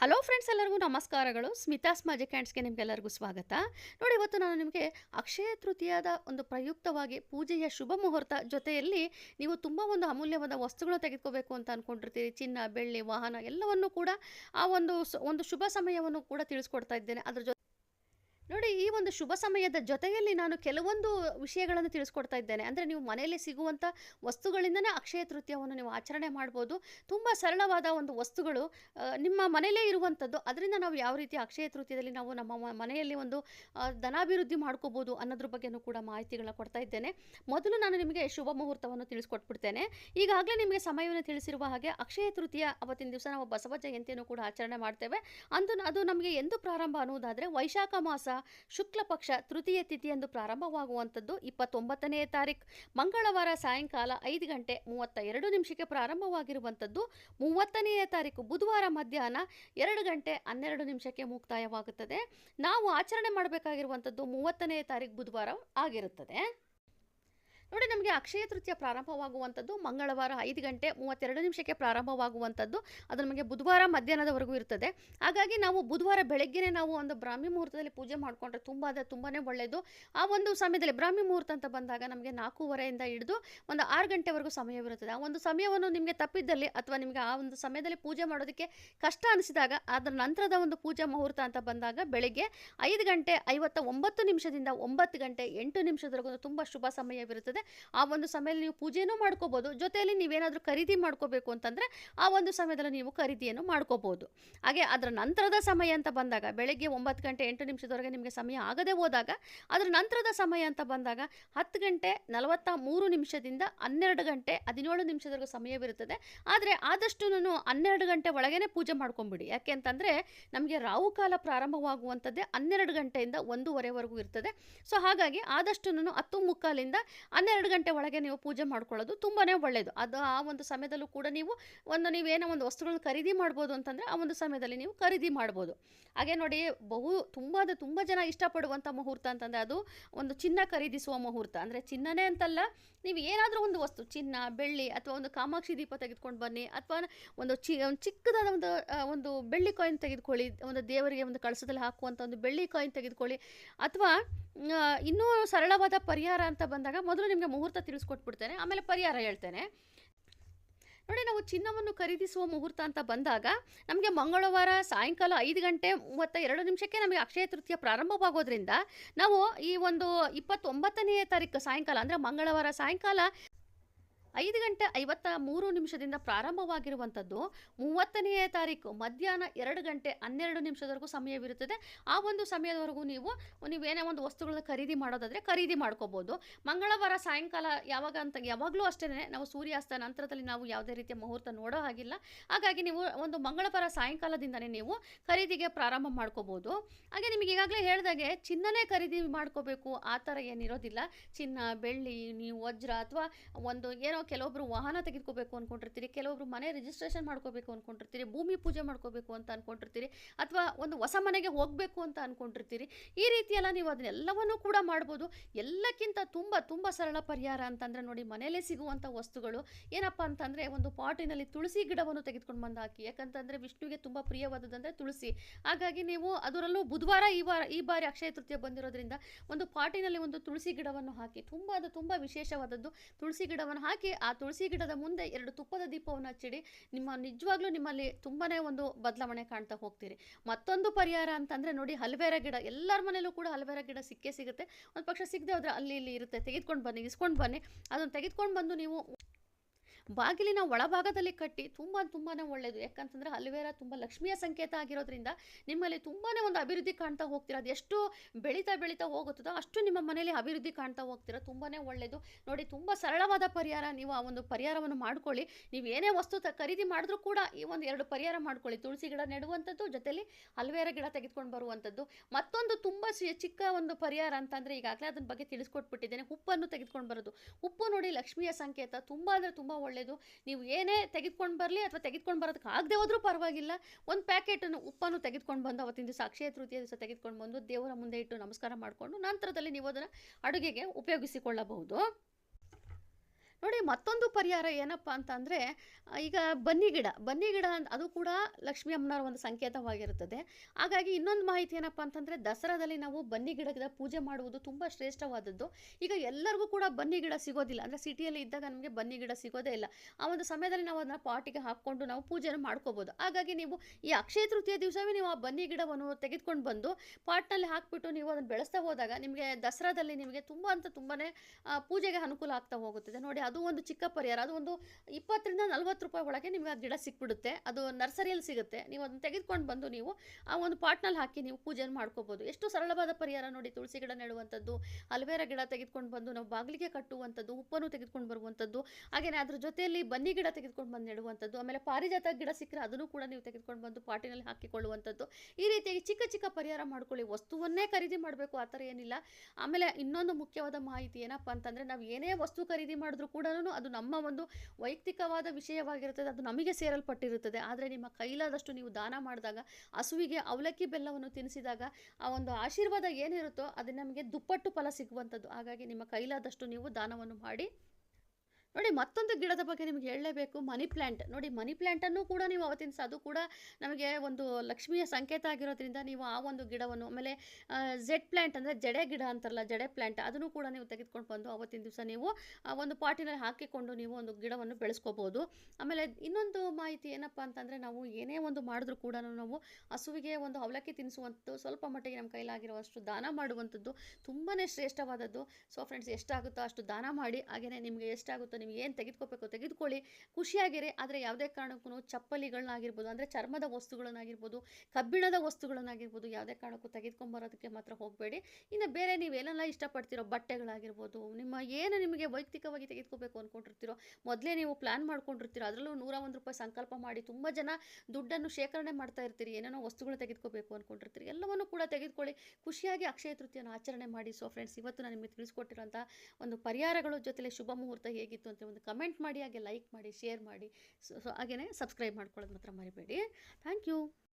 Hello friends ಎಲ್ಲರಿಗೂ ನಮಸ್ಕಾರಗಳು. Smitha's magic ಹ್ಯಾಂಡ್ಸ್ಗೆ ನಿಮಗೆಲ್ಲರಿಗೂ ಸ್ವಾಗತ. ನೋಡಿ, ಇವತ್ತು ನಾನು ನಿಮಗೆ ಅಕ್ಷಯ ತೃತೀಯದ ಒಂದು ಪ್ರಯುಕ್ತವಾಗಿ ಪೂಜೆಯ ಶುಭ ಮುಹೂರ್ತ ಜೊತೆಯಲ್ಲಿ ನೀವು ತುಂಬ ಒಂದು ಅಮೂಲ್ಯವಾದ ವಸ್ತುಗಳು ತೆಗೆದುಕೋಬೇಕು ಅಂತ ಅಂದ್ಕೊಂಡಿರ್ತೀರಿ ಚಿನ್ನ, ಬೆಳ್ಳಿ, ವಾಹನ ಎಲ್ಲವನ್ನು ಕೂಡ ಆ ಒಂದು ಒಂದು ಶುಭ ಸಮಯವನ್ನು ಕೂಡ ತಿಳಿಸ್ಕೊಡ್ತಾ ಇದ್ದೇನೆ. ಅದರ ಜೊತೆ ನೋಡಿ, ಈ ಒಂದು ಶುಭ ಸಮಯದ ಜೊತೆಯಲ್ಲಿ ನಾನು ಕೆಲವೊಂದು ವಿಷಯಗಳನ್ನು ತಿಳಿಸ್ಕೊಡ್ತಾ ಇದ್ದೇನೆ. ಅಂದರೆ ನೀವು ಮನೆಯಲ್ಲಿ ಸಿಗುವಂಥ ವಸ್ತುಗಳಿಂದನೇ ಅಕ್ಷಯ ತೃತೀಯವನ್ನು ನೀವು ಆಚರಣೆ ಮಾಡ್ಬೋದು. ತುಂಬ ಸರಳವಾದ ಒಂದು ವಸ್ತುಗಳು ನಿಮ್ಮ ಮನೆಯಲ್ಲೇ ಇರುವಂಥದ್ದು ಅದರಿಂದ ನಾವು ಯಾವ ರೀತಿ ಅಕ್ಷಯ ತೃತೀಯದಲ್ಲಿ ನಾವು ನಮ್ಮ ಮನೆಯಲ್ಲಿ ಒಂದು ಧನಾಭಿವೃದ್ಧಿ ಮಾಡ್ಕೋಬೋದು ಅನ್ನೋದ್ರ ಬಗ್ಗೆನೂ ಕೂಡ ಮಾಹಿತಿಗಳನ್ನ ಕೊಡ್ತಾ ಇದ್ದೇನೆ. ಮೊದಲು ನಾನು ನಿಮಗೆ ಶುಭ ಮುಹೂರ್ತವನ್ನು ತಿಳಿಸ್ಕೊಟ್ಬಿಡ್ತೇನೆ. ಈಗಾಗಲೇ ನಿಮಗೆ ಸಮಯವನ್ನು ತಿಳಿಸಿರುವ ಹಾಗೆ ಅಕ್ಷಯ ತೃತೀಯ ಅವತ್ತಿನ ದಿವಸ ನಾವು ಬಸವ ಜಯಂತಿಯನ್ನು ಕೂಡ ಆಚರಣೆ ಮಾಡ್ತೇವೆ. ಅಂದು ಅದು ನಮಗೆ ಎಂದು ಪ್ರಾರಂಭ ಅನ್ನುವುದಾದರೆ, ವೈಶಾಖ ಮಾಸ ಶುಕ್ಲ ಪಕ್ಷ ತೃತೀಯ ತಿಥಿಯಂದು ಪ್ರಾರಂಭವಾಗುವಂಥದ್ದು ಇಪ್ಪತ್ತೊಂಬತ್ತನೆಯ ತಾರೀಕು ಮಂಗಳವಾರ ಸಾಯಂಕಾಲ ಐದು ಗಂಟೆ ಮೂವತ್ತ ಎರಡು ನಿಮಿಷಕ್ಕೆ ಪ್ರಾರಂಭವಾಗಿರುವಂಥದ್ದು ಮೂವತ್ತನೆಯ ತಾರೀಕು ಬುಧವಾರ ಮಧ್ಯಾಹ್ನ ಎರಡು ಗಂಟೆ ಹನ್ನೆರಡು ನಿಮಿಷಕ್ಕೆ ಮುಕ್ತಾಯವಾಗುತ್ತದೆ. ನಾವು ಆಚರಣೆ ಮಾಡಬೇಕಾಗಿರುವಂಥದ್ದು ಮೂವತ್ತನೆಯ ತಾರೀಕು ಬುಧವಾರ ಆಗಿರುತ್ತದೆ. ನೋಡಿ, ನಮಗೆ ಅಕ್ಷಯ ತೃತೀಯ ಪ್ರಾರಂಭವಾಗುವಂಥದ್ದು ಮಂಗಳವಾರ ಐದು ಗಂಟೆ ಮೂವತ್ತೆರಡು ನಿಮಿಷಕ್ಕೆ ಪ್ರಾರಂಭವಾಗುವಂಥದ್ದು. ಅದು ನಮಗೆ ಬುಧವಾರ ಮಧ್ಯಾಹ್ನದವರೆಗೂ ಇರ್ತದೆ. ಹಾಗಾಗಿ ನಾವು ಬುಧವಾರ ಬೆಳಗ್ಗೆನೇ ನಾವು ಒಂದು ಬ್ರಾಹ್ಮಿ ಮುಹೂರ್ತದಲ್ಲಿ ಪೂಜೆ ಮಾಡಿಕೊಂಡ್ರೆ ತುಂಬ ಅಂದರೆ ತುಂಬಾ ಒಳ್ಳೆಯದು ಆ ಒಂದು ಸಮಯದಲ್ಲಿ ಬ್ರಾಹ್ಮಿ ಮುಹೂರ್ತ ಅಂತ ಬಂದಾಗ ನಮಗೆ ನಾಲ್ಕೂವರೆಯಿಂದ ಹಿಡಿದು ಒಂದು ಆರು ಗಂಟೆವರೆಗೂ ಸಮಯವಿರುತ್ತದೆ. ಆ ಒಂದು ಸಮಯವನ್ನು ನಿಮಗೆ ತಪ್ಪಿದ್ದಲ್ಲಿ ಅಥವಾ ನಿಮಗೆ ಆ ಒಂದು ಸಮಯದಲ್ಲಿ ಪೂಜೆ ಮಾಡೋದಕ್ಕೆ ಕಷ್ಟ ಅನಿಸಿದಾಗ, ಅದರ ನಂತರದ ಒಂದು ಪೂಜಾ ಮುಹೂರ್ತ ಅಂತ ಬಂದಾಗ ಬೆಳಗ್ಗೆ ಐದು ಗಂಟೆ ಐವತ್ತ ಒಂಬತ್ತು ನಿಮಿಷದಿಂದ ಒಂಬತ್ತು ಗಂಟೆ ಎಂಟು ನಿಮಿಷದವರೆಗೂ ತುಂಬ ಶುಭ ಸಮಯವಿರುತ್ತದೆ. ಆ ಒಂದು ಸಮಯದಲ್ಲಿ ನೀವು ಪೂಜೆನೂ ಮಾಡ್ಕೋಬೋದು. ಜೊತೆಯಲ್ಲಿ ನೀವೇನಾದರೂ ಖರೀದಿ ಮಾಡ್ಕೋಬೇಕು ಅಂತಂದರೆ ಆ ಒಂದು ಸಮಯದಲ್ಲಿ ನೀವು ಖರೀದಿಯನ್ನು ಮಾಡ್ಕೋಬೋದು. ಹಾಗೆ ಅದರ ನಂತರದ ಸಮಯ ಅಂತ ಬಂದಾಗ, ಬೆಳಗ್ಗೆ ಒಂಬತ್ತು ಗಂಟೆ ಎಂಟು ನಿಮಿಷದವರೆಗೆ ನಿಮಗೆ ಸಮಯ ಆಗದೆ ಹೋದಾಗ, ಅದರ ನಂತರದ ಸಮಯ ಅಂತ ಬಂದಾಗ ಹತ್ತು ಗಂಟೆ ನಲವತ್ತ ಮೂರು ನಿಮಿಷದಿಂದ ಹನ್ನೆರಡು ಗಂಟೆ ಹದಿನೇಳು ನಿಮಿಷದವರೆಗೂ ಸಮಯವಿರುತ್ತದೆ ಆದರೆ ಆದಷ್ಟು ಹನ್ನೆರಡು ಗಂಟೆ ಒಳಗೇನೆ ಪೂಜೆ ಮಾಡ್ಕೊಂಬಿಡಿ ಯಾಕೆ ಅಂತಂದರೆ ನಮಗೆ ರಾಹುಕಾಲ ಪ್ರಾರಂಭವಾಗುವಂಥದ್ದೇ ಹನ್ನೆರಡು ಗಂಟೆಯಿಂದ ಒಂದೂವರೆವರೆಗೂ ಇರ್ತದೆ. ಸೊ ಹಾಗಾಗಿ ಆದಷ್ಟು ಹತ್ತು ಮುಕ್ಕಾಲಿಂದ ಹನ್ನೆರಡು ಗಂಟೆ ಒಳಗೆ ನೀವು ಪೂಜೆ ಮಾಡ್ಕೊಳ್ಳೋದು ತುಂಬಾ ಒಳ್ಳೆಯದು ಅದು ಆ ಒಂದು ಸಮಯದಲ್ಲೂ ಕೂಡ ನೀವು ಒಂದು ನೀವೇನೋ ಒಂದು ವಸ್ತುಗಳನ್ನು ಖರೀದಿ ಮಾಡ್ಬೋದು ಅಂತಂದರೆ ಆ ಒಂದು ಸಮಯದಲ್ಲಿ ನೀವು ಖರೀದಿ ಮಾಡ್ಬೋದು. ಹಾಗೆ ನೋಡಿ, ಬಹು ತುಂಬ ಅಂದರೆ ತುಂಬ ಜನ ಇಷ್ಟಪಡುವಂಥ ಮುಹೂರ್ತ ಅಂತಂದರೆ ಅದು ಒಂದು ಚಿನ್ನ ಖರೀದಿಸುವ ಮುಹೂರ್ತ. ಅಂದರೆ ಚಿನ್ನನೇ ಅಂತಲ್ಲ, ನೀವು ಏನಾದರೂ ಒಂದು ವಸ್ತು, ಚಿನ್ನ, ಬೆಳ್ಳಿ ಅಥವಾ ಒಂದು ಕಾಮಾಕ್ಷಿ ದೀಪ ತೆಗೆದುಕೊಂಡು ಬನ್ನಿ ಅಥವಾ ಒಂದು ಚಿ, ಒಂದು ಚಿಕ್ಕದಾದ ಒಂದು ಒಂದು ಬೆಳ್ಳಿ ಕಾಯಿನ್ ತೆಗೆದುಕೊಳ್ಳಿ, ಒಂದು ದೇವರಿಗೆ ಒಂದು ಕಳಸದಲ್ಲಿ ಹಾಕುವಂಥ ಒಂದು ಬೆಳ್ಳಿ ಕಾಯಿನ್ ತೆಗೆದುಕೊಳ್ಳಿ ಅಥವಾ ಇನ್ನೂ ಸರಳವಾದ ಪರಿಹಾರ ಅಂತ ಬಂದಾಗ ಮೊದಲು ನಿಮಗೆ ಮುಹೂರ್ತ ತಿಳಿಸ್ಕೊಟ್ಬಿಡ್ತೇನೆ, ಆಮೇಲೆ ಪರಿಹಾರ ಹೇಳ್ತೇನೆ. ನೋಡಿ, ನಾವು ಚಿನ್ನವನ್ನು ಖರೀದಿಸುವ ಮುಹೂರ್ತ ಅಂತ ಬಂದಾಗ ನಮಗೆ ಮಂಗಳವಾರ, ಸಾಯಂಕಾಲ ಐದು ಗಂಟೆ ಮೂವತ್ತ ಎರಡು ನಿಮಿಷಕ್ಕೆ ನಮಗೆ ಅಕ್ಷಯ ತೃತೀಯ ಪ್ರಾರಂಭವಾಗೋದ್ರಿಂದ ನಾವು ಈ ಒಂದು ಇಪ್ಪತ್ತೊಂಬತ್ತನೆಯ ತಾರೀಕು ಸಾಯಂಕಾಲ, ಅಂದರೆ ಮಂಗಳವಾರ, ಸಾಯಂಕಾಲ ಐದು ಗಂಟೆ ಐವತ್ತ ಮೂರು ನಿಮಿಷದಿಂದ ಪ್ರಾರಂಭವಾಗಿರುವಂಥದ್ದು ಮೂವತ್ತನೆಯ ತಾರೀಕು ಮಧ್ಯಾಹ್ನ ಎರಡು ಗಂಟೆ ಹನ್ನೆರಡು ನಿಮಿಷದವರೆಗೂ ಸಮಯವಿರುತ್ತದೆ. ಆ ಒಂದು ಸಮಯದವರೆಗೂ ನೀವು ನೀವೇನೇ ಒಂದು ವಸ್ತುಗಳನ್ನ ಖರೀದಿ ಮಾಡೋದಾದರೆ ಖರೀದಿ ಮಾಡ್ಕೋಬೋದು. ಮಂಗಳವಾರ ಸಾಯಂಕಾಲ ಯಾವಾಗ ಅಂತ ಯಾವಾಗಲೂ ಅಷ್ಟೇ ನಾವು ಸೂರ್ಯಾಸ್ತ ನಂತರದಲ್ಲಿ ನಾವು ಯಾವುದೇ ರೀತಿಯ ಮುಹೂರ್ತ ನೋಡೋ ಹಾಗಿಲ್ಲ. ಹಾಗಾಗಿ ನೀವು ಒಂದು ಮಂಗಳವಾರ ಸಾಯಂಕಾಲದಿಂದನೇ ನೀವು ಖರೀದಿಗೆ ಪ್ರಾರಂಭ ಮಾಡ್ಕೋಬೋದು. ಹಾಗೆ ನಿಮಗೆ ಈಗಾಗಲೇ ಹೇಳಿದಾಗೆ ಚಿನ್ನನೇ ಖರೀದಿ ಮಾಡ್ಕೋಬೇಕು, ಆ ಥರ ಏನಿರೋದಿಲ್ಲ. ಚಿನ್ನ, ಬೆಳ್ಳಿ, ನೀವು ವಜ್ರ ಅಥವಾ ಒಂದು ಏನೋ ಕೆಲವೊಬ್ರು ವಾಹನ ತೆಗೆದುಕೋಬೇಕು ಅಂದ್ಕೊಂಡಿರ್ತೀರಿ ಕೆಲವೊಬ್ರು ಮನೆ ರಿಜಿಸ್ಟ್ರೇಷನ್ ಮಾಡ್ಕೋಬೇಕು ಅಂದ್ಕೊಂಡಿರ್ತೀರಿ ಭೂಮಿ ಪೂಜೆ ಮಾಡ್ಕೋಬೇಕು ಅಂತ ಅಂದ್ಕೊಂಡಿರ್ತೀರಿ ಅಥವಾ ಒಂದು ಹೊಸ ಮನೆಗೆ ಹೋಗಬೇಕು ಅಂತ ಅಂದ್ಕೊಂಡಿರ್ತೀರಿ ಈ ರೀತಿಯೆಲ್ಲ ನೀವು ಅದನ್ನೆಲ್ಲವನ್ನೂ ಕೂಡ ಮಾಡ್ಬೋದು. ಎಲ್ಲಕ್ಕಿಂತ ತುಂಬ ತುಂಬ ಸರಳ ಪರಿಹಾರ ಅಂತಂದರೆ ನೋಡಿ, ಮನೆಯಲ್ಲೇ ಸಿಗುವಂಥ ವಸ್ತುಗಳು. ಏನಪ್ಪ ಅಂತಂದರೆ ಒಂದು ಪಾಟಿನಲ್ಲಿ ತುಳಸಿ ಗಿಡವನ್ನು ತೆಗೆದುಕೊಂಡು ಬಂದು ಹಾಕಿ, ಯಾಕಂತಂದರೆ ವಿಷ್ಣುವಿಗೆ ತುಂಬ ಪ್ರಿಯವಾದದಂದರೆ ತುಳಸಿ. ಹಾಗಾಗಿ ನೀವು ಅದರಲ್ಲೂ ಬುಧವಾರ ಈ ವಾರ, ಈ ಬಾರಿ ಅಕ್ಷಯ ತೃತೀಯ ಬಂದಿರೋದ್ರಿಂದ ಒಂದು ಪಾಟಿನಲ್ಲಿ ಒಂದು ತುಳಸಿ ಗಿಡವನ್ನು ಹಾಕಿ, ತುಂಬ ಅದು ತುಂಬ ವಿಶೇಷವಾದದ್ದು. ತುಳಸಿ ಗಿಡವನ್ನು ಹಾಕಿ ಆ ತುಳಸಿ ಗಿಡದ ಮುಂದೆ ಎರಡು ತುಪ್ಪದ ದೀಪವನ್ನು ಹಚ್ಚಿಡಿ. ನಿಮ್ಮ ನಿಜವಾಗ್ಲೂ ನಿಮ್ಮಲ್ಲಿ ತುಂಬಾ ಒಂದು ಬದಲಾವಣೆ ಕಾಣ್ತಾ ಹೋಗ್ತೀರಿ. ಮತ್ತೊಂದು ಪರಿಹಾರ ಅಂತಂದರೆ ನೋಡಿ ಹಲವೇರ ಗಿಡ, ಎಲ್ಲರ ಮನೇಲೂ ಕೂಡ ಹಲವೇರ ಗಿಡ ಸಿಕ್ಕೇ ಸಿಗುತ್ತೆ. ಒಂದು ಪಕ್ಷ ಸಿಗದೆ ಹೋದ್ರೆ ಅಲ್ಲಿ ಇಲ್ಲಿ ಇರುತ್ತೆ. ತೆಗೆದುಕೊಂಡು ಬನ್ನಿ, ಇಸ್ಕೊಂಡು ಬನ್ನಿ. ಅದನ್ನು ತೆಗೆದುಕೊಂಡು ಬಂದು ನೀವು ಬಾಗಿಲಿನ ಒಳಭಾಗದಲ್ಲಿ ಕಟ್ಟಿ ತುಂಬ ತುಂಬಾ ಒಳ್ಳೆಯದು ಯಾಕಂತಂದರೆ ಅಲ್ವೇರ ತುಂಬ ಲಕ್ಷ್ಮಿಯ ಸಂಕೇತ ಆಗಿರೋದ್ರಿಂದ ನಿಮ್ಮಲ್ಲಿ ತುಂಬಾ ಒಂದು ಅಭಿವೃದ್ಧಿ ಕಾಣ್ತಾ ಹೋಗ್ತೀರಾ. ಎಷ್ಟು ಬೆಳೀತಾ ಬೆಳೀತಾ ಹೋಗುತ್ತದೋ ಅಷ್ಟು ನಿಮ್ಮ ಮನೆಯಲ್ಲಿ ಅಭಿವೃದ್ಧಿ ಕಾಣ್ತಾ ಹೋಗ್ತೀರಾ. ತುಂಬಾ ಒಳ್ಳೆಯದು ನೋಡಿ, ತುಂಬ ಸರಳವಾದ ಪರಿಹಾರ ನೀವು ಆ ಒಂದು ಪರಿಹಾರವನ್ನು ಮಾಡ್ಕೊಳ್ಳಿ. ನೀವು ಏನೇ ವಸ್ತು ತ ಖರೀದಿ ಮಾಡಿದ್ರೂ ಕೂಡ ಈ ಒಂದು ಎರಡು ಪರಿಹಾರ ಮಾಡ್ಕೊಳ್ಳಿ. ತುಳಸಿ ಗಿಡ ನೆಡುವಂಥದ್ದು, ಜೊತೆಲಿ ಅಲ್ವೇರ ಗಿಡ ತೆಗೆದುಕೊಂಡು ಬರುವಂಥದ್ದು. ಮತ್ತೊಂದು ತುಂಬ ಚಿಕ್ಕ ಒಂದು ಪರಿಹಾರ ಅಂತಂದರೆ ಈಗಾಗಲೇ ಅದನ್ನ ಬಗ್ಗೆ ತಿಳಿಸ್ಕೊಟ್ಬಿಟ್ಟಿದ್ದೇನೆ. ಉಪ್ಪನ್ನು ತೆಗೆದುಕೊಂಡು ಬರೋದು. ಉಪ್ಪು ನೋಡಿ ಲಕ್ಷ್ಮಿಯ ಸಂಕೇತ. ತುಂಬ ಅಂದರೆ ತುಂಬ ಒಳ್ಳೆಯದು ನೀವು ಏನೇ ತೆಗೆದುಕೊಂಡು ಬರಲಿ ಅಥವಾ ತೆಗೆದುಕೊಂಡು ಬರೋದಕ್ಕೆ ಆಗದೆ ಹೋದರೂ ಪರವಾಗಿಲ್ಲ. ಒಂದು ಪ್ಯಾಕೆಟನ್ನು ಉಪ್ಪನ್ನು ತೆಗೆದುಕೊಂಡು ಬಂದು ಅವತ್ತಿನ ದಿವಸ ಅಕ್ಷಯ ತೃತೀಯ ದಿವಸ ತೆಗೆದುಕೊಂಡು ಬಂದು ದೇವರ ಮುಂದೆ ಇಟ್ಟು ನಮಸ್ಕಾರ ಮಾಡಿಕೊಂಡು ನಂತರದಲ್ಲಿ ನೀವು ಅದನ್ನು ಅಡುಗೆಗೆ ಉಪಯೋಗಿಸಿಕೊಳ್ಳಬಹುದು. ನೋಡಿ ಮತ್ತೊಂದು ಪರಿಹಾರ ಏನಪ್ಪ ಅಂತಂದರೆ ಈಗ ಬನ್ನಿ ಗಿಡ ಬನ್ನಿ ಗಿಡ ಅದು ಕೂಡ ಲಕ್ಷ್ಮೀ ಅಮ್ಮನವರ ಒಂದು ಸಂಕೇತವಾಗಿರುತ್ತದೆ ಹಾಗಾಗಿ ಇನ್ನೊಂದು ಮಾಹಿತಿ ಏನಪ್ಪ ಅಂತಂದರೆ, ದಸರಾದಲ್ಲಿ ನಾವು ಬನ್ನಿ ಗಿಡದ ಪೂಜೆ ಮಾಡುವುದು ತುಂಬ ಶ್ರೇಷ್ಠವಾದದ್ದು. ಈಗ ಎಲ್ಲರಿಗೂ ಕೂಡ ಬನ್ನಿ ಗಿಡ ಸಿಗೋದಿಲ್ಲ. ಅಂದರೆ ಸಿಟಿಯಲ್ಲಿ ಇದ್ದಾಗ ನಮಗೆ ಬನ್ನಿ ಗಿಡ ಸಿಗೋದೇ ಇಲ್ಲ. ಆ ಒಂದು ಸಮಯದಲ್ಲಿ ನಾವು ಅದನ್ನ ಪಾಟಿಗೆ ಹಾಕ್ಕೊಂಡು ನಾವು ಪೂಜೆನ ಮಾಡ್ಕೋಬೋದು. ಹಾಗಾಗಿ ನೀವು ಈ ಅಕ್ಷಯ ತೃತೀಯ ದಿವಸವೇ ನೀವು ಆ ಬನ್ನಿ ಗಿಡವನ್ನು ತೆಗೆದುಕೊಂಡು ಬಂದು ಪಾಟ್ನಲ್ಲಿ ಹಾಕ್ಬಿಟ್ಟು ನೀವು ಅದನ್ನು ಬೆಳೆಸ್ತಾ ಹೋದಾಗ ನಿಮಗೆ ದಸರಾದಲ್ಲಿ ನಿಮಗೆ ತುಂಬ ಅಂತ ತುಂಬಾ ಪೂಜೆಗೆ ಅನುಕೂಲ ಆಗ್ತಾ ಹೋಗುತ್ತದೆ. ನೋಡಿ ಅದು ಒಂದು ಚಿಕ್ಕ ಪರಿಹಾರ. ಅದು ಒಂದು ಇಪ್ಪತ್ತರಿಂದ ನಲ್ವತ್ತು ರೂಪಾಯಿ ಒಳಗೆ ನಿಮಗೆ ಆ ಗಿಡ ಸಿಕ್ಬಿಡುತ್ತೆ. ಅದು ನರ್ಸರಿಯಲ್ಲಿ ಸಿಗುತ್ತೆ. ನೀವು ಅದನ್ನು ತೆಗೆದುಕೊಂಡು ಬಂದು ನೀವು ಆ ಒಂದು ಪಾಟ್ನಲ್ಲಿ ಹಾಕಿ ನೀವು ಪೂಜೆನ ಮಾಡ್ಕೋಬೋದು. ಎಷ್ಟು ಸರಳವಾದ ಪರಿಹಾರ ನೋಡಿ ತುಳಸಿ ಗಿಡ ನೆಡುವಂಥದ್ದು, ಅಲ್ವೇರ ಗಿಡ ತೆಗೆದುಕೊಂಡು ಬಂದು ನಾವು ಬಾಗಿಲಿಗೆ ಕಟ್ಟುವಂಥದ್ದು, ಉಪ್ಪನ್ನು ತೆಗೆದುಕೊಂಡು ಬರುವಂಥದ್ದು ಹಾಗೆಯೇ ಅದ್ರ ಜೊತೆಯಲ್ಲಿ ಬನ್ನಿ ಗಿಡ ತೆಗೆದುಕೊಂಡು ಬಂದು ನೆಡುವಂಥದ್ದು, ಆಮೇಲೆ ಪಾರಿಜಾತ ಗಿಡ ಸಿಕ್ಕರೆ ಅದನ್ನು ಕೂಡ ನೀವು ತೆಗೆದುಕೊಂಡು ಬಂದು ಪಾಟಿನಲ್ಲಿ ಹಾಕಿಕೊಳ್ಳುವಂಥದ್ದು. ಈ ರೀತಿಯಾಗಿ ಚಿಕ್ಕ ಚಿಕ್ಕ ಪರಿಹಾರ ಮಾಡ್ಕೊಳ್ಳಿ. ವಸ್ತುವನ್ನೇ ಖರೀದಿ ಮಾಡಬೇಕು, ಆ ಥರ ಏನಿಲ್ಲ. ಆಮೇಲೆ ಇನ್ನೊಂದು ಮುಖ್ಯವಾದ ಮಾಹಿತಿ ಏನಪ್ಪ ಅಂತಂದರೆ, ನಾವು ಏನೇ ವಸ್ತು ಖರೀದಿ ಮಾಡಿದ್ರೂ ಕೂಡ ಅದು ನಮ್ಮ ಒಂದು ವೈಯಕ್ತಿಕವಾದ ವಿಷಯವಾಗಿರುತ್ತದೆ, ಅದು ನಮಗೆ ಸೇರಲ್ಪಟ್ಟಿರುತ್ತದೆ. ಆದರೆ ನಿಮ್ಮ ಕೈಲಾದಷ್ಟು ನೀವು ದಾನ ಮಾಡಿದಾಗ, ಹಸುವಿಗೆ ಅವಲಕ್ಕಿ ಬೆಲ್ಲವನ್ನು ತಿನ್ನಿಸಿದಾಗ, ಆ ಒಂದು ಆಶೀರ್ವಾದ ಏನಿರುತ್ತೋ, ಅದು ನಮಗೆ ದುಪ್ಪಟ್ಟು ಫಲ ಸಿಗುವಂಥದ್ದು. ಹಾಗಾಗಿ ನಿಮ್ಮ ಕೈಲಾದಷ್ಟು ನೀವು ದಾನವನ್ನು ಮಾಡಿ ನೋಡಿ ಮತ್ತೊಂದು ಗಿಡದ ಬಗ್ಗೆ ನಿಮಗೆ ಹೇಳಲೇಬೇಕು, ಮನಿ ಪ್ಲ್ಯಾಂಟ್ ನೋಡಿ ಮನಿ ಪ್ಲ್ಯಾಂಟನ್ನು ಕೂಡ ನೀವು ಅವತ್ತಿನ ಅದು ಕೂಡ ನಮಗೆ ಒಂದು ಲಕ್ಷ್ಮಿಯ ಸಂಕೇತ ಆಗಿರೋದ್ರಿಂದ ನೀವು ಆ ಒಂದು ಗಿಡವನ್ನು ಆಮೇಲೆ ಜೆಡ್ ಪ್ಲ್ಯಾಂಟ್ ಅಂದರೆ ಜಡೆ ಗಿಡ ಅಂತಾರಲ್ಲ, ಜಡೆ ಪ್ಲ್ಯಾಂಟ್ ಅದನ್ನು ಕೂಡ ನೀವು ತೆಗೆದುಕೊಂಡು ಬಂದು ಅವತ್ತಿನ ದಿವಸ ನೀವು ಒಂದು ಪಾಟಿನಲ್ಲಿ ಹಾಕಿಕೊಂಡು ನೀವು ಒಂದು ಗಿಡವನ್ನು ಬೆಳೆಸ್ಕೋಬೋದು. ಆಮೇಲೆ ಇನ್ನೊಂದು ಮಾಹಿತಿ ಏನಪ್ಪ ಅಂತಂದರೆ ನಾವು ಏನೇ ಒಂದು ಮಾಡಿದ್ರೂ ಕೂಡ ನಾವು ಹಸುವಿಗೆ ಒಂದು ಅವಲಕ್ಕಿ ತಿನ್ನಿಸುವಂಥದ್ದು, ಸ್ವಲ್ಪ ಮಟ್ಟಿಗೆ ನಮ್ಮ ಕೈಲಾಗಿರುವಷ್ಟು ದಾನ ಮಾಡುವಂಥದ್ದು ತುಂಬಾ ಶ್ರೇಷ್ಠವಾದದ್ದು. ಸೊ ಫ್ರೆಂಡ್ಸ್ ಎಷ್ಟಾಗುತ್ತೋ ಅಷ್ಟು ದಾನ ಮಾಡಿ ಹಾಗೆಯೇ ನಿಮಗೆ ಎಷ್ಟಾಗುತ್ತೋ ನಿಮ್ಗೆ ಏನು ತೆಗೆದುಕೋಬೇಕು ತೆಗೆದುಕೊಳ್ಳಿ. ಖುಷಿಯಾಗಿರಿ. ಆದರೆ ಯಾವುದೇ ಕಾರಣಕ್ಕೂ ಚಪ್ಪಲಿಗಳನ್ನಾಗಿರ್ಬೋದು, ಅಂದರೆ ಚರ್ಮದ ವಸ್ತುಗಳನ್ನಾಗಿರ್ಬೋದು, ಕಬ್ಬಿಣದ ವಸ್ತುಗಳನ್ನಾಗಿರ್ಬೋದು ಯಾವುದೇ ಕಾರಣಕ್ಕೂ ತೆಗೆದುಕೊಂಬರೋದಕ್ಕೆ ಮಾತ್ರ ಹೋಗಬೇಡಿ. ಇನ್ನು ಬೇರೆ ನೀವು ನೀವೇನೆಲ್ಲ ಇಷ್ಟಪಡ್ತಿರೋ, ಬಟ್ಟೆಗಳಾಗಿರ್ಬೋದು, ನಿಮ್ಮ ಏನು ನಿಮಗೆ ವೈಯಕ್ತಿಕವಾಗಿ ತೆಗೆದುಕೋಬೇಕು ಅಂದ್ಕೊಂಡಿರ್ತೀರೋ ಮೊದಲೇ ನೀವು ಪ್ಲ್ಯಾನ್ ಮಾಡ್ಕೊಂಡಿರ್ತೀರೋ, ಅದರಲ್ಲೂ ನೂರ ಒಂದು ರೂಪಾಯಿ ಸಂಕಲ್ಪ ಮಾಡಿ ತುಂಬ ಜನ ದುಡ್ಡನ್ನು ಶೇಖರಣೆ ಮಾಡ್ತಾ ಇರ್ತೀರಿ, ಏನೇನೋ ವಸ್ತುಗಳು ತೆಗೆದುಕೋಬೇಕು ಅಂದ್ಕೊಂಡಿರ್ತೀರಿ ಎಲ್ಲವನ್ನು ಕೂಡ ತೆಗೆದುಕೊಳ್ಳಿ. ಖುಷಿಯಾಗಿ ಅಕ್ಷಯ ತೃತೀಯನ್ನು ಆಚರಣೆ ಮಾಡಿ. ಸೊ ಫ್ರೆಂಡ್ಸ್ ಇವತ್ತು ನಾನು ನಿಮಗೆ ತಿಳಿಸ್ಕೊಟ್ಟಿರೋಂಥ ಒಂದು ಪರಿಹಾರಗಳ ಜೊತೆಲೆ ಶುಭ ಮುಹೂರ್ತ ಹೇಗಿತ್ತು ಅಂತ ಒಂದು ಕಮೆಂಟ್ ಮಾಡಿ, ಹಾಗೆ ಲೈಕ್ ಮಾಡಿ ಶೇರ್ ಮಾಡಿ ಸೊ ಹಾಗೆಯೇ ಸಬ್ಸ್ಕ್ರೈಬ್ ಮಾಡ್ಕೊಳ್ಳೋದು ಮಾತ್ರ ಮರಿಬೇಡಿ. Thank you